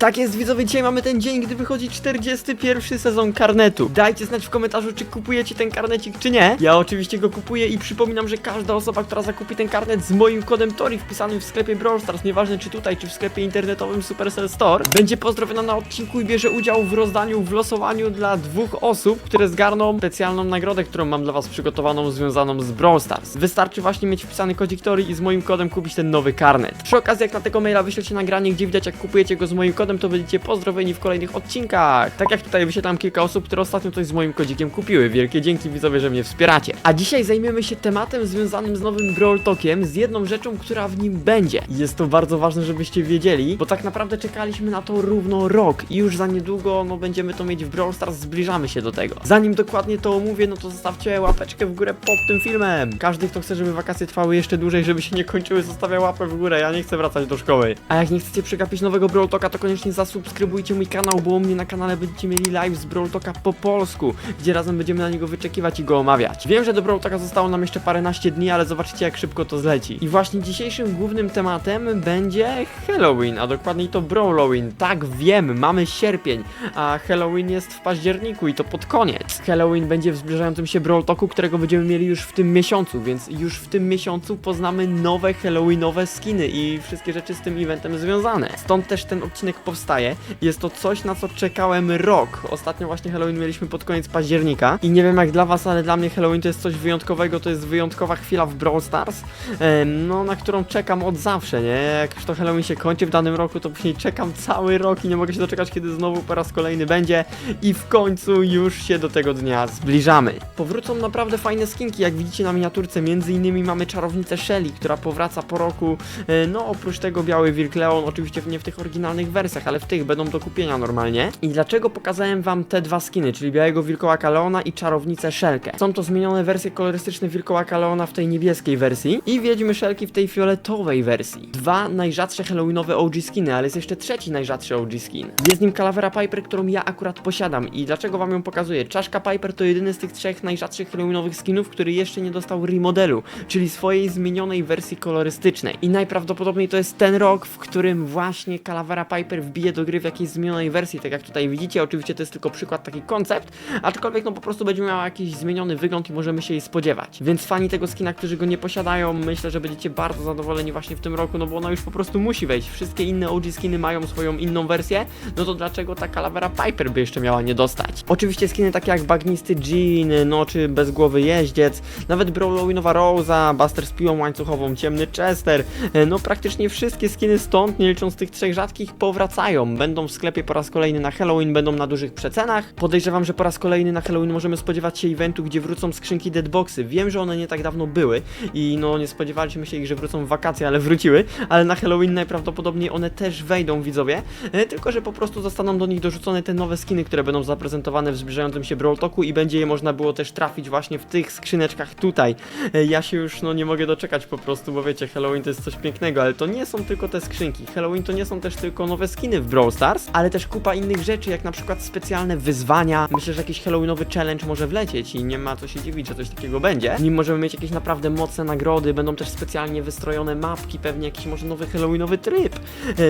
Tak jest, widzowie, dzisiaj mamy ten dzień, gdy wychodzi 41 sezon karnetu. Dajcie znać w komentarzu, czy kupujecie ten karnecik, czy nie. Ja oczywiście go kupuję i przypominam, że każda osoba, która zakupi ten karnet z moim kodem TORI wpisanym w sklepie Brawl Stars, nieważne czy tutaj, czy w sklepie internetowym Supercell Store, będzie pozdrowiona na odcinku i bierze udział w rozdaniu, w losowaniu dla dwóch osób, które zgarną specjalną nagrodę, którą mam dla was przygotowaną, związaną z Brawl Stars. Wystarczy właśnie mieć wpisany kodzik TORI i z moim kodem kupić ten nowy karnet. Przy okazji, jak na tego maila wyślecie nagranie, gdzie widać jak kupujecie go z moim kodem, to będziecie pozdrowieni w kolejnych odcinkach. Tak jak tutaj wyświetlam kilka osób, które ostatnio coś z moim kodzikiem kupiły. Wielkie dzięki widzowie, że mnie wspieracie. A dzisiaj zajmiemy się tematem związanym z nowym Brawl Talkiem, z jedną rzeczą, która w nim będzie. Jest to bardzo ważne, żebyście wiedzieli, bo tak naprawdę czekaliśmy na to równo rok i już za niedługo no, będziemy to mieć w Brawl Stars, zbliżamy się do tego. Zanim dokładnie to omówię, no to zostawcie łapeczkę w górę pod tym filmem. Każdy, kto chce, żeby wakacje trwały jeszcze dłużej, żeby się nie kończyły, zostawia łapę w górę. Ja nie chcę wracać do szkoły. A jak nie chcecie przegapić nowego Brawl to koniecznie zasubskrybujcie mój kanał, bo u mnie na kanale będziecie mieli live z Brawl Talka po polsku, gdzie razem będziemy na niego wyczekiwać i go omawiać. Wiem, że do Brawl Talka zostało nam jeszcze paręnaście dni, ale zobaczycie jak szybko to zleci. I właśnie dzisiejszym głównym tematem będzie Halloween, a dokładniej to Brawloween. Tak, wiem, mamy sierpień, a Halloween jest w październiku i to pod koniec. Halloween będzie w zbliżającym się Brawl Talku, którego będziemy mieli już w tym miesiącu, więc już w tym miesiącu poznamy nowe Halloweenowe skiny i wszystkie rzeczy z tym eventem związane. Stąd też ten odcinek powstaje. Jest to coś, na co czekałem rok. Ostatnio właśnie Halloween mieliśmy pod koniec października i nie wiem jak dla was, ale dla mnie Halloween to jest coś wyjątkowego, to jest wyjątkowa chwila w Brawl Stars, no na którą czekam od zawsze, nie? Jak już to Halloween się kończy w danym roku, to później czekam cały rok i nie mogę się doczekać, kiedy znowu po raz kolejny będzie i w końcu już się do tego dnia zbliżamy. Powrócą naprawdę fajne skinki, jak widzicie na miniaturce, między innymi mamy czarownicę Shelly, która powraca po roku, e, no oprócz tego Biały Wilk Leon, oczywiście nie w tych oryginalnych wersjach, ale w tych będą do kupienia normalnie. I dlaczego pokazałem wam te dwa skiny, czyli Białego Wilkołaka Leona i czarownicę Shelkę? Są to zmienione wersje kolorystyczne Wilkołaka Leona w tej niebieskiej wersji i Wiedźmy Shelki w tej fioletowej wersji. Dwa najrzadsze halloweenowe OG skiny, ale jest jeszcze trzeci najrzadszy OG skin. Jest nim Calavera Piper, którą ja akurat posiadam i dlaczego wam ją pokazuję? Czaszka Piper to jedyny z tych trzech najrzadszych halloweenowych skinów, który jeszcze nie dostał remodelu, czyli swojej zmienionej wersji kolorystycznej. I najprawdopodobniej to jest ten rok, w którym właśnie Calavera Piper wbije do gry w jakiejś zmienionej wersji, tak jak tutaj widzicie. Oczywiście to jest tylko przykład, taki koncept, aczkolwiek no po prostu będzie miała jakiś zmieniony wygląd i możemy się jej spodziewać. Więc fani tego skina, którzy go nie posiadają, myślę, że będziecie bardzo zadowoleni właśnie w tym roku, no bo ona już po prostu musi wejść. Wszystkie inne OG skiny mają swoją inną wersję, no to dlaczego ta Calavera Piper by jeszcze miała nie dostać? Oczywiście skiny takie jak Bagnisty Jean, no czy Bezgłowy Jeździec, nawet Brawlowinowa Rosa, Buster z piłą łańcuchową, Ciemny Chester, no praktycznie wszystkie skiny stąd, nie licząc tych trzech rzadkich, powracają. Będą w sklepie po raz kolejny na Halloween, będą na dużych przecenach. Podejrzewam, że po raz kolejny na Halloween możemy spodziewać się eventu, gdzie wrócą skrzynki Deadboxy. Wiem, że one nie tak dawno były i no nie spodziewaliśmy się ich, że wrócą w wakacje, ale wróciły, ale na Halloween najprawdopodobniej one też wejdą, widzowie, e, tylko że po prostu zostaną do nich dorzucone te nowe skiny, które będą zaprezentowane w zbliżającym się Brawl Talku i będzie je można było też trafić właśnie w tych skrzyneczkach tutaj. E, Ja się już no nie mogę doczekać po prostu, bo wiecie, Halloween to jest coś pięknego, ale to nie są tylko te skrzynki. Halloween to nie są też tylko nowe skiny w Brawl Stars, ale też kupa innych rzeczy, jak na przykład specjalne wyzwania. Myślę, że jakiś Halloweenowy challenge może wlecieć i nie ma co się dziwić, że coś takiego będzie. Nim możemy mieć jakieś naprawdę mocne nagrody, będą też specjalnie wystrojone mapki, pewnie jakiś może nowy Halloweenowy tryb.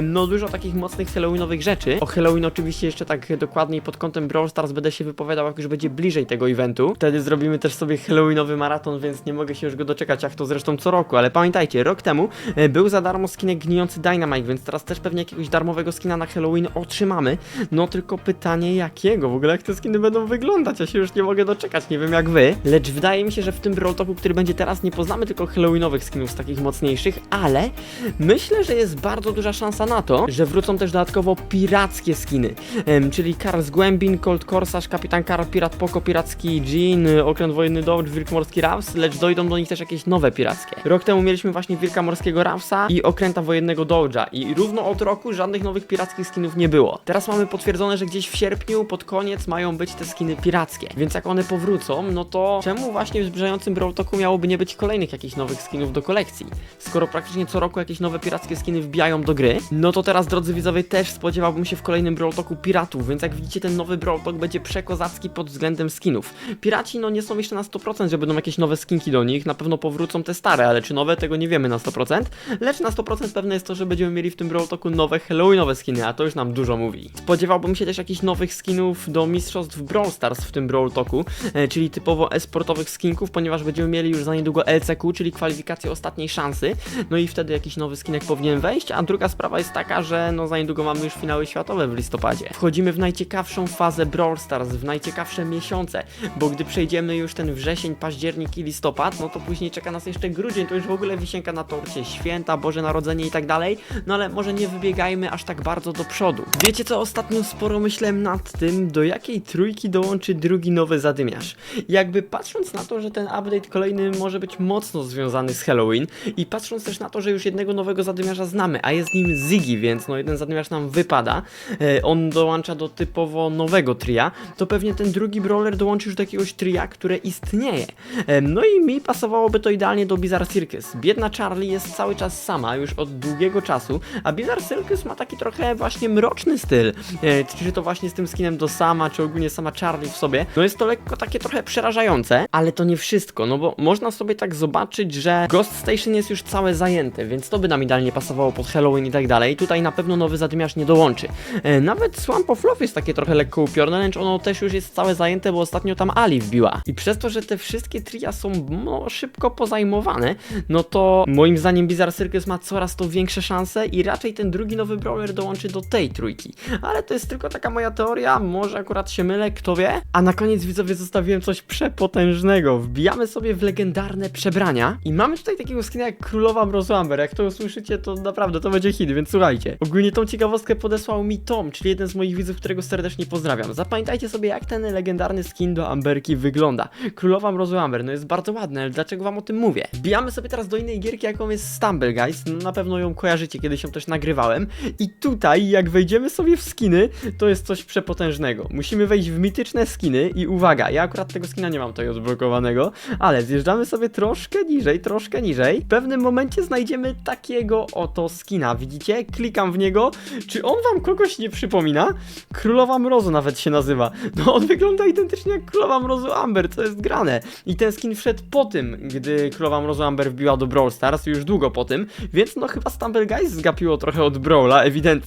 No dużo takich mocnych Halloweenowych rzeczy. O Halloween oczywiście jeszcze tak dokładniej pod kątem Brawl Stars będę się wypowiadał, jak już będzie bliżej tego eventu. Wtedy zrobimy też sobie Halloweenowy maraton, więc nie mogę się już go doczekać, jak to zresztą co roku. Ale pamiętajcie, rok temu e, był za darmo skinek gnijący Dynamite, więc teraz też pewnie jakiegoś darmowego skina na Halloween otrzymamy. No tylko pytanie jakiego? W ogóle jak te skiny będą wyglądać? Ja się już nie mogę doczekać, nie wiem jak wy. Lecz wydaje mi się, że w tym Talku, który będzie teraz, nie poznamy tylko Halloweenowych skinów z takich mocniejszych, ale myślę, że jest bardzo duża szansa na to, że wrócą też dodatkowo pirackie skiny. Em, czyli Karl z Głębin, Cold Corsarz, Kapitan Karl, Pirat Poko, Piracki Jean, Okręt Wojenny Dodge, Wilk Morski Raus, lecz dojdą do nich też jakieś nowe pirackie. Rok temu mieliśmy właśnie Wilka Morskiego Rausa i Okręta Wojennego Dodge'a i równo od roku żadnych nowych pirackich skinów nie było. Teraz mamy potwierdzone, że gdzieś w sierpniu, pod koniec mają być te skiny pirackie, więc jak one powrócą, no to czemu właśnie w zbliżającym Brawl miałoby nie być kolejnych jakichś nowych skinów do kolekcji? Skoro praktycznie co roku jakieś nowe pirackie skiny wbijają do gry, no to teraz, drodzy widzowie, też spodziewałbym się w kolejnym Brawl piratów, więc jak widzicie, ten nowy Brawl będzie przekozacki pod względem skinów. Piraci, no nie są jeszcze na 100%, że będą jakieś nowe skinki do nich, na pewno powrócą te stare, ale czy nowe, tego nie wiemy na 100%, lecz na 100% pewne jest to, że będziemy mieli w tym Brawl nowe Halloweenowe skiny, a to już nam dużo mówi. Spodziewałbym się też jakichś nowych skinów do mistrzostw Brawl Stars w tym Brawl Talku, e, czyli typowo esportowych skinków, ponieważ będziemy mieli już za niedługo LCQ, czyli kwalifikację ostatniej szansy, no i wtedy jakiś nowy skinek powinien wejść, a druga sprawa jest taka, że no za niedługo mamy już finały światowe w listopadzie. Wchodzimy w najciekawszą fazę Brawl Stars, w najciekawsze miesiące, bo gdy przejdziemy już ten wrzesień, październik i listopad, no to później czeka nas jeszcze grudzień, to już w ogóle wisienka na torcie, święta, Boże Narodzenie i tak dalej, no ale może nie wybiegajmy aż tak bardzo do przodu. Wiecie co, ostatnio sporo myślałem nad tym, do jakiej trójki dołączy drugi nowy zadymiarz. Jakby patrząc na to, że ten update kolejny może być mocno związany z Halloween i patrząc też na to, że już jednego nowego zadymiarza znamy, a jest nim Ziggy, więc no jeden zadymiarz nam wypada, e, on dołącza do typowo nowego tria, to pewnie ten drugi brawler dołączy już do jakiegoś tria, które istnieje. E, No i mi pasowałoby to idealnie do Bizarre Circus. Biedna Charlie jest cały czas sama, już od długiego czasu, a Bizarre Circus ma taki trochę właśnie mroczny styl. E, Czy to właśnie z tym skinem do sama, czy ogólnie sama Charlie w sobie. No jest to lekko takie trochę przerażające, ale to nie wszystko, no bo można sobie tak zobaczyć, że Ghost Station jest już całe zajęte, więc to by nam idealnie pasowało pod Halloween i tak dalej. Tutaj na pewno nowy zadymiarz nie dołączy. E, Nawet Swamp of Love jest takie trochę lekko upiorne, lecz ono też już jest całe zajęte, bo ostatnio tam Ali wbiła. I przez to, że te wszystkie tria są no, szybko pozajmowane, no to moim zdaniem Bizarre Circus ma coraz to większe szanse i raczej ten drugi nowy brawler dołączy do tej trójki. Ale to jest tylko taka moja teoria, może akurat się mylę, kto wie. A na koniec widzowie zostawiłem coś przepotężnego. Wbijamy sobie w legendarne przebrania i mamy tutaj takiego skina jak Królowa Mrozu Amber. Jak to usłyszycie, to naprawdę to będzie hit, więc słuchajcie. Ogólnie tą ciekawostkę podesłał mi Tom, czyli jeden z moich widzów, którego serdecznie pozdrawiam. Zapamiętajcie sobie, jak ten legendarny skin do Amberki wygląda. Królowa Mrozu Amber, no jest bardzo ładny, ale dlaczego wam o tym mówię? Wbijamy sobie teraz do innej gierki, jaką jest Stumble Guys. No, na pewno ją kojarzycie, kiedyś ją też nagrywałem. I tutaj, jak wejdziemy sobie w skiny, to jest coś przepotężnego. Musimy wejść w mityczne skiny i uwaga, ja akurat tego skina nie mam tutaj odblokowanego, ale zjeżdżamy sobie troszkę niżej, troszkę niżej. W pewnym momencie znajdziemy takiego oto skina, widzicie? Klikam w niego. Czy on wam kogoś nie przypomina? Królowa Mrozu nawet się nazywa. No on wygląda identycznie jak Królowa Mrozu Amber, co jest grane. I ten skin wszedł po tym, gdy Królowa Mrozu Amber wbiła do Brawl Stars, już długo po tym, więc no chyba Stumble Guys zgapiło trochę od Brawla, ewidentnie.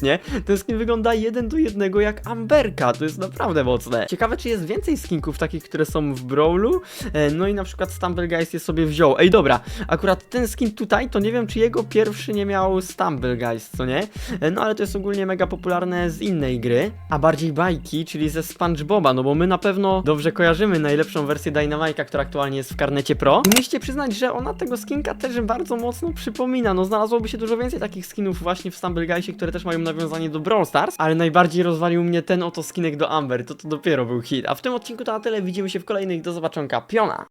Ten skin wygląda jeden do jednego jak Amberka, to jest naprawdę mocne. Ciekawe, czy jest więcej skinków takich, które są w Brawlu, e, no i na przykład Stumble Guys je sobie wziął. Ej, dobra, akurat ten skin tutaj, to nie wiem, czy jego pierwszy nie miał Stumble Guys, co nie? E, No ale to jest ogólnie mega popularne z innej gry, a bardziej bajki, czyli ze SpongeBoba, no bo my na pewno dobrze kojarzymy najlepszą wersję Dynamite'a, która aktualnie jest w karnecie Pro. I musicie przyznać, że ona tego skinka też bardzo mocno przypomina. No znalazłoby się dużo więcej takich skinów właśnie w Stumble Guysie, które też mają nawiązanie do Brawl Stars, ale najbardziej rozwalił mnie ten oto skinek do Amber, to to dopiero był hit. A w tym odcinku to na tyle, widzimy się w kolejnych, do zobaczonka, piona!